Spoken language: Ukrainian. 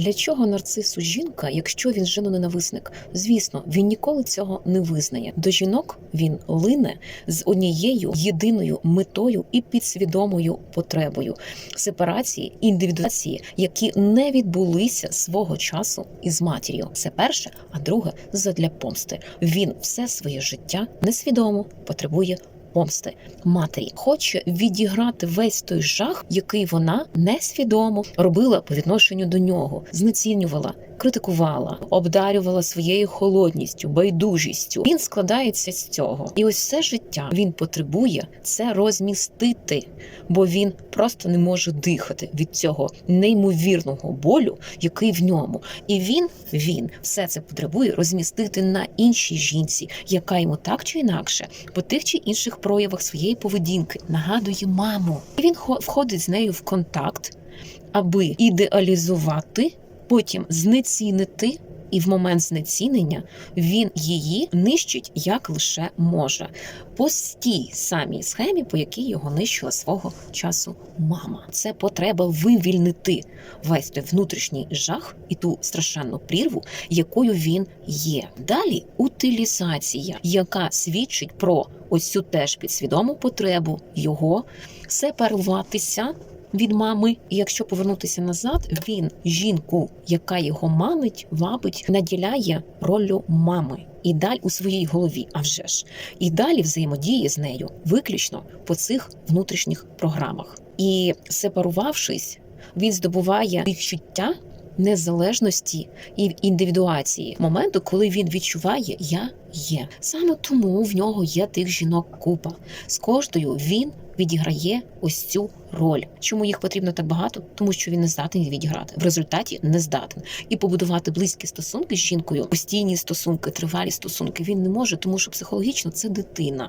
Для чого нарцису жінка, якщо він женоненависник? Звісно, він ніколи цього не визнає. До жінок він лине з однією єдиною метою і підсвідомою потребою сепарації, індивідуації, які не відбулися свого часу із матір'ю. Це перше, а друге задля помсти. Він все своє життя несвідомо потребує. Помсти матері хоче відіграти весь той жах, який вона несвідомо робила по відношенню до нього, знецінювала, критикувала, обдарювала своєю холодністю, байдужістю. Він складається з цього, і ось все життя він потребує це розмістити, бо він просто не може дихати від цього неймовірного болю, який в ньому. І він, він все це потребує розмістити на іншій жінці, яка йому так чи інакше по тих чи інших проявах своєї поведінки нагадує маму. І він хо- входить з нею в контакт, аби ідеалізувати, потім знецінити. І в момент знецінення він її нищить як лише може, по тій самій схемі, по якій його нищила свого часу мама. Це потреба вивільнити весь той внутрішній жах і ту страшенну прірву, якою він є. Далі утилізація, яка свідчить про ось цю теж підсвідому потребу його сепаруватися від мами. І якщо повернутися назад, він жінку, яка його мамить, вабить, наділяє роллю мами. І далі у своїй голові, а вже ж, і далі взаємодіє з нею виключно по цих внутрішніх програмах. І сепарувавшись, він здобуває відчуття незалежності і індивідуації моменту, коли він відчуває я є. Саме тому в нього є тих жінок купа. З кожною він відіграє ось цю роль. Чому їх потрібно так багато? Тому що він не здатен відіграти. В результаті не здатен. І побудувати близькі стосунки з жінкою, постійні стосунки, тривалі стосунки він не може, тому що психологічно це дитина.